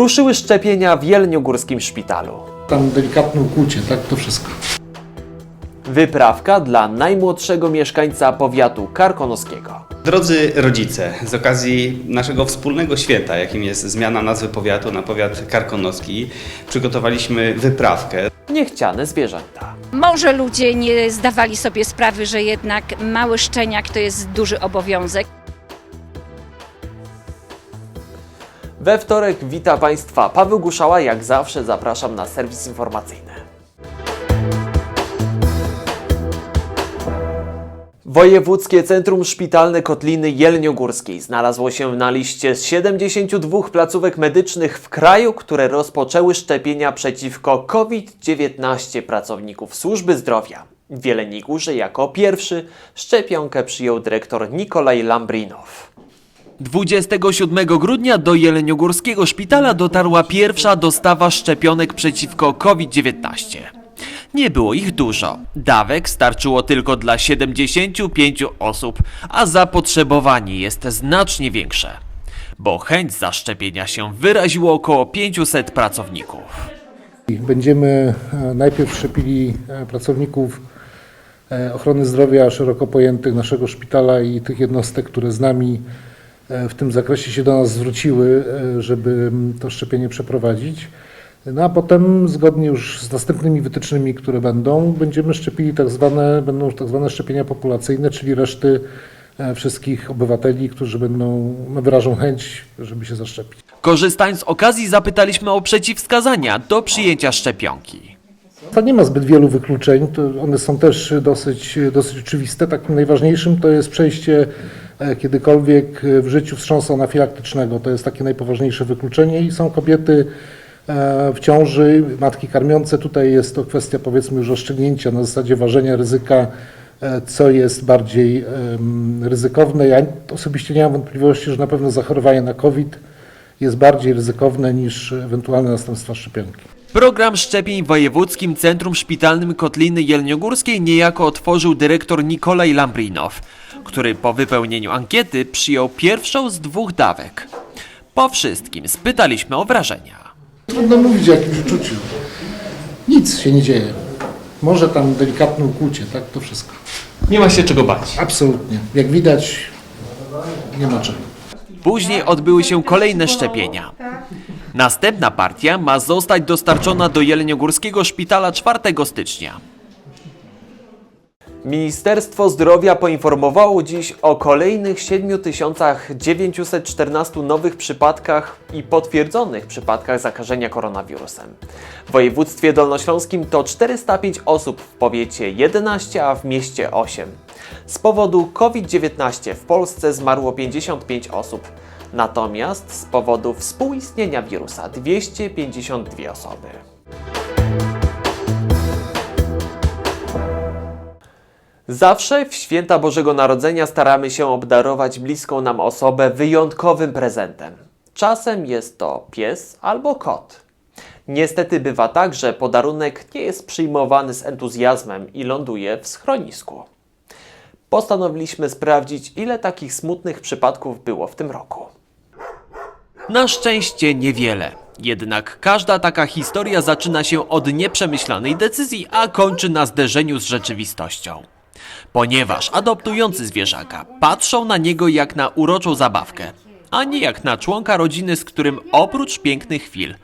Ruszyły szczepienia w Jelniogórskim Szpitalu. Tam delikatne ukłucie, tak, to wszystko. Wyprawka dla najmłodszego mieszkańca powiatu karkonoskiego. Drodzy rodzice, z okazji naszego wspólnego święta, jakim jest zmiana nazwy powiatu na powiat karkonoski, przygotowaliśmy wyprawkę. Niechciane zwierzęta. Może ludzie nie zdawali sobie sprawy, że jednak mały szczeniak to jest duży obowiązek. We wtorek wita Państwa Paweł Guszała. Jak zawsze zapraszam na serwis informacyjny. Wojewódzkie Centrum Szpitalne Kotliny Jelniogórskiej znalazło się na liście z 72 placówek medycznych w kraju, które rozpoczęły szczepienia przeciwko COVID-19 pracowników służby zdrowia. W Jeleniej Górze jako pierwszy szczepionkę przyjął dyrektor Nikolaj Lambrinow. 27 grudnia do Jeleniogórskiego Szpitala dotarła pierwsza dostawa szczepionek przeciwko COVID-19. Nie było ich dużo. Dawek starczyło tylko dla 75 osób, a zapotrzebowanie jest znacznie większe. Bo chęć zaszczepienia się wyraziło około 500 pracowników. Będziemy e, najpierw szczepili e, pracowników e, ochrony zdrowia szeroko pojętych naszego szpitala i tych jednostek, które z nami w tym zakresie się do nas zwróciły, e, żeby mm, to szczepienie przeprowadzić. No a potem, zgodnie już z następnymi wytycznymi, które będą, będziemy szczepili tak zwane, będą tak zwane szczepienia populacyjne, czyli reszty e, wszystkich obywateli, którzy będą, no, wyrażą chęć, żeby się zaszczepić. Korzystając z okazji zapytaliśmy o przeciwwskazania do przyjęcia szczepionki. To nie ma zbyt wielu wykluczeń, to one są też dosyć, dosyć oczywiste. Takim najważniejszym to jest przejście e, kiedykolwiek w życiu wstrząsu anafilaktycznego. To jest takie najpoważniejsze wykluczenie i są kobiety e, w ciąży, matki karmiące. Tutaj jest to kwestia powiedzmy już rozstrzygnięcia na zasadzie ważenia ryzyka, e, co jest bardziej ryzykowne. Ja osobiście nie mam wątpliwości, że na pewno zachorowanie na COVID jest bardziej ryzykowne niż ewentualne następstwa szczepionki. Program szczepień w Wojewódzkim Centrum Szpitalnym Kotliny Jelniogórskiej niejako otworzył dyrektor Nikolaj Lambrinow, który po wypełnieniu ankiety przyjął pierwszą z dwóch dawek. Po wszystkim spytaliśmy o wrażenia. Trudno mówić o jakimś uczuciu. Nic się nie dzieje. Może tam delikatne ukłucie, tak? To wszystko. Nie ma się czego bać. Absolutnie. Jak widać, nie ma czego. Później odbyły się kolejne szczepienia. Następna partia ma zostać dostarczona do Jeleniogórskiego Szpitala 4 stycznia. Ministerstwo Zdrowia poinformowało dziś o kolejnych 7914 nowych przypadkach i potwierdzonych przypadkach zakażenia koronawirusem. W województwie dolnośląskim to 405 osób, w powiecie 11, a w mieście 8. Z powodu COVID-19 w Polsce zmarło 55 osób, natomiast z powodu współistnienia wirusa 252 osoby. Zawsze w święta Bożego Narodzenia staramy się obdarować bliską nam osobę wyjątkowym prezentem. Czasem jest to pies albo kot. Niestety bywa tak, że podarunek nie jest przyjmowany z entuzjazmem i ląduje w schronisku. Postanowiliśmy sprawdzić, ile takich smutnych przypadków było w tym roku. Na szczęście niewiele. Jednak każda taka historia zaczyna się od nieprzemyślanej decyzji, a kończy na zderzeniu z rzeczywistością. Ponieważ adoptujący zwierzaka patrzą na niego jak na uroczą zabawkę, a nie jak na członka rodziny, z którym oprócz pięknych chwil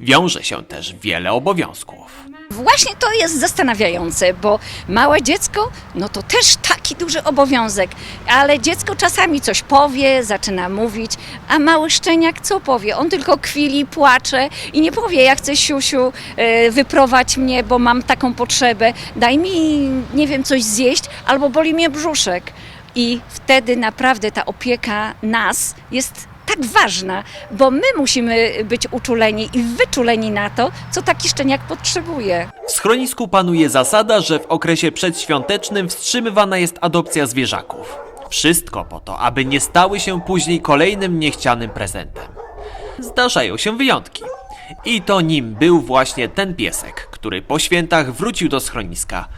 wiąże się też wiele obowiązków. Właśnie to jest zastanawiające, bo małe dziecko, no to też taki duży obowiązek, ale dziecko czasami coś powie, zaczyna mówić, a mały szczeniak co powie? On tylko kwili, płacze i nie powie, ja chcę siusiu, e, wyprowadź mnie, bo mam taką potrzebę, daj mi, nie wiem, coś zjeść, albo boli mnie brzuszek. I wtedy naprawdę ta opieka nas jest tak ważna, bo my musimy być uczuleni i wyczuleni na to, co taki szczeniak potrzebuje. W schronisku panuje zasada, że w okresie przedświątecznym wstrzymywana jest adopcja zwierzaków. Wszystko po to, aby nie stały się później kolejnym niechcianym prezentem. Zdarzają się wyjątki. I to nim był właśnie ten piesek, który po świętach wrócił do schroniska.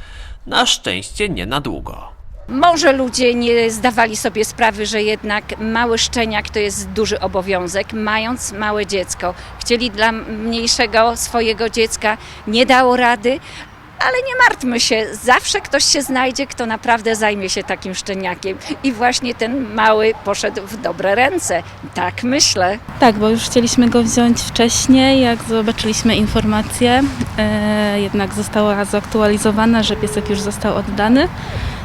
Na szczęście nie na długo. Może ludzie nie zdawali sobie sprawy, że jednak mały szczeniak to jest duży obowiązek, mając małe dziecko. Chcieli dla mniejszego swojego dziecka, nie dało rady, ale nie martwmy się, zawsze ktoś się znajdzie, kto naprawdę zajmie się takim szczeniakiem. I właśnie ten mały poszedł w dobre ręce. Tak myślę. Tak, bo już chcieliśmy go wziąć wcześniej, jak zobaczyliśmy informację, e, jednak została zaktualizowana, że piesek już został oddany.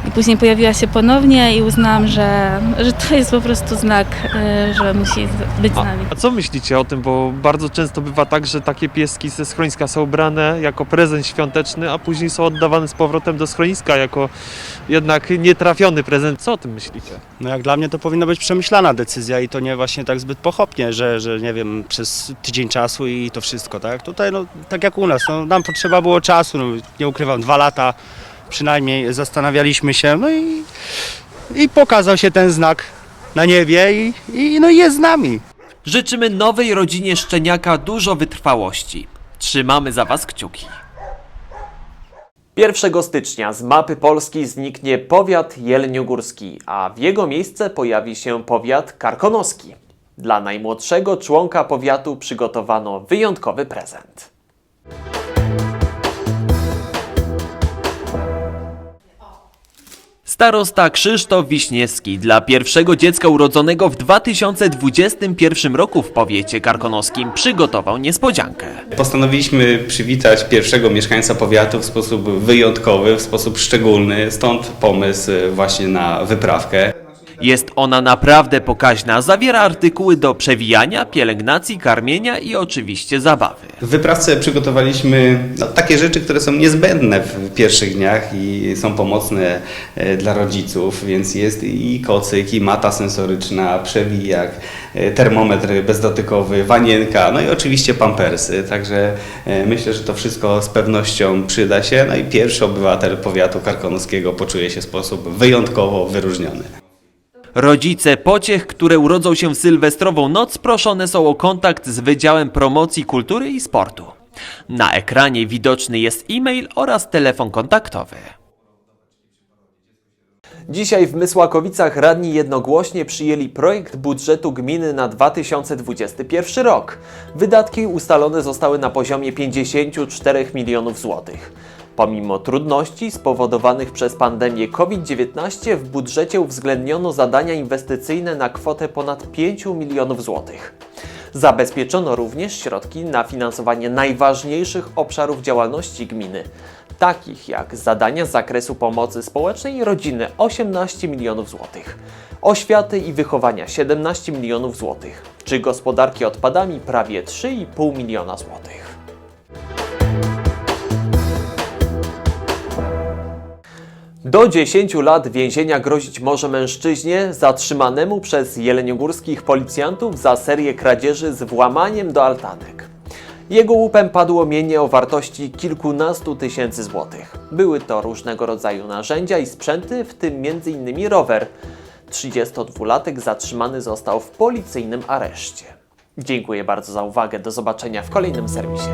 I później pojawiła się ponownie i uznałam, że, że to jest po prostu znak, e, że musi być z nami. A co myślicie o tym? Bo bardzo często bywa tak, że takie pieski ze schroniska są brane jako prezent świąteczny, a później są oddawane z powrotem do schroniska jako jednak nietrafiony prezent. Co o tym myślicie? No jak dla mnie to powinna być przemyślana decyzja i to nie właśnie tak zbyt pochopnie, że, że nie wiem, przez tydzień czasu i to wszystko, tak? Tutaj no tak jak u nas, no, nam potrzeba było czasu, no, nie ukrywam, dwa lata przynajmniej zastanawialiśmy się, no i, i pokazał się ten znak na niebie i, i no i jest z nami. Życzymy nowej rodzinie szczeniaka dużo wytrwałości. Trzymamy za Was kciuki. 1 stycznia z mapy Polski zniknie powiat jeleniogórski, a w jego miejsce pojawi się powiat karkonoski. Dla najmłodszego członka powiatu przygotowano wyjątkowy prezent. Starosta Krzysztof Wiśniewski dla pierwszego dziecka urodzonego w 2021 roku w powiecie karkonoskim przygotował niespodziankę. Postanowiliśmy przywitać pierwszego mieszkańca powiatu w sposób wyjątkowy, w sposób szczególny, stąd pomysł właśnie na wyprawkę. Jest ona naprawdę pokaźna, zawiera artykuły do przewijania, pielęgnacji, karmienia i oczywiście zabawy. W wyprawce przygotowaliśmy no, takie rzeczy, które są niezbędne w pierwszych dniach i są pomocne e, dla rodziców, więc jest i kocyk, i mata sensoryczna, przewijak, e, termometr bezdotykowy, wanienka, no i oczywiście pampersy. Także e, myślę, że to wszystko z pewnością przyda się. No i pierwszy obywatel powiatu karkonoskiego poczuje się w sposób wyjątkowo wyróżniony. Rodzice pociech, które urodzą się w sylwestrową noc, proszone są o kontakt z Wydziałem Promocji Kultury i Sportu. Na ekranie widoczny jest e-mail oraz telefon kontaktowy. Dzisiaj w Mysłakowicach radni jednogłośnie przyjęli projekt budżetu gminy na 2021 rok. Wydatki ustalone zostały na poziomie 54 milionów złotych. Pomimo trudności spowodowanych przez pandemię COVID-19 w budżecie uwzględniono zadania inwestycyjne na kwotę ponad 5 milionów złotych. Zabezpieczono również środki na finansowanie najważniejszych obszarów działalności gminy, takich jak zadania z zakresu pomocy społecznej i rodziny 18 milionów złotych, oświaty i wychowania 17 milionów złotych, czy gospodarki odpadami prawie 3,5 miliona złotych. Do 10 lat więzienia grozić może mężczyźnie zatrzymanemu przez jeleniogórskich policjantów za serię kradzieży z włamaniem do altanek. Jego łupem padło mienie o wartości kilkunastu tysięcy złotych. Były to różnego rodzaju narzędzia i sprzęty, w tym m.in. rower. 32-latek zatrzymany został w policyjnym areszcie. Dziękuję bardzo za uwagę. Do zobaczenia w kolejnym serwisie.